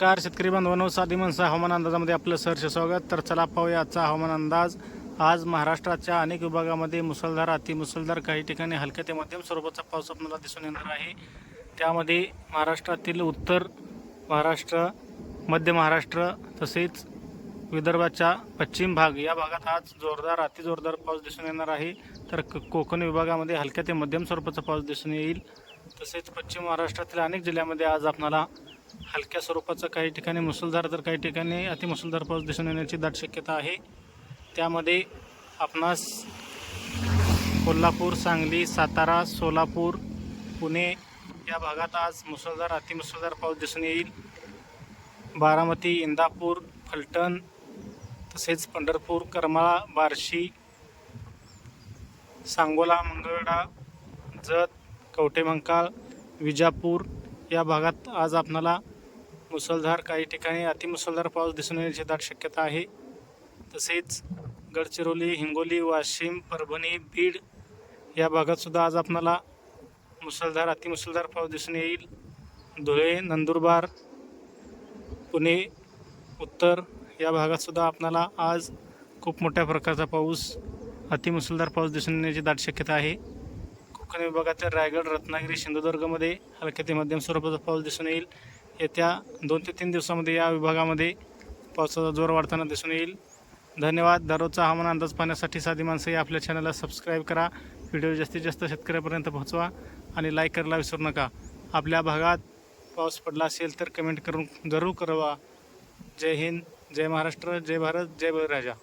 नमस्कार शेतकरी बांधवांनो साधी माणसं हवामान अंदाजामध्ये आपलं सहर्ष स्वागत. तर चला पाहूया आजचा हवामान अंदाज. आज महाराष्ट्राच्या अनेक विभागामध्ये मुसळधार अतिमुसळधार काही ठिकाणी हलक्या ते मध्यम स्वरूपाचा पाऊस आपल्याला दिसून येणार आहे. त्यामध्ये महाराष्ट्रातील उत्तर महाराष्ट्र मध्य महाराष्ट्र तसेच विदर्भाच्या पश्चिम भाग या भागात आज जोरदार अतिजोरदार पाऊस दिसून येणार आहे. तर क- कोकण विभागामध्ये हलक्या ते मध्यम स्वरूपाचा पाऊस दिसून येईल. तसेच पश्चिम महाराष्ट्रातील अनेक जिल्ह्यामध्ये आज आपणाला हलक्या स्वरूपाचा काही ठिकाणी मुसळधार तर काही ठिकाणी अतिमुसळधार पाऊस दिसून येण्याची दाट शक्यता आहे. त्यामध्ये आपणास कोल्हापूर सांगली सातारा सोलापूर पुणे या भागात आज मुसळधार अतिमुसळधार पाऊस दिसून येईल. बारामती इंदापूर फलटण तसेच पंढरपूर करमाळा बार्शी सांगोला मंगळवेढा जत कवठेमंकाळ विजापूर या भागात आज आपणाला मुसळधार काही ठिकाणी अतिमुसळधार पाऊस दिसून येण्याची दाट शक्यता आहे. तसेच गडचिरोली हिंगोली वाशिम परभणी बीड या भागातसुद्धा आज आपणाला मुसळधार अतिमुसळधार पाऊस दिसून येईल. धुळे नंदुरबार पुणे उत्तर या भागातसुद्धा आपणाला आज खूप मोठ्या प्रकारचा पाऊस अतिमुसळधार पाऊस दिसून येण्याची दाट शक्यता आहे. कोकण विभागातील रायगड रत्नागिरी सिंधुदुर्गमध्ये हलक्या ते मध्यम स्वरूपाचा पाऊस दिसून येईल. येत्या दोन ते तीन दिवसामध्ये या विभागामध्ये पावसाचा जोर वाढताना दिसून येईल. धन्यवाद. दररोजचा हवामान अंदाज पाहण्यासाठी साधी माणसं या आपल्या चॅनलला सबस्क्राईब करा. व्हिडिओ जास्तीत जास्त शेतकऱ्यापर्यंत पोहोचवा आणि लाईक करायला विसरू नका. आपल्या भागात पाऊस पडला असेल तर कमेंट करून जरूर करवा जय हिंद जय महाराष्ट्र जय भारत जय बळीराजा.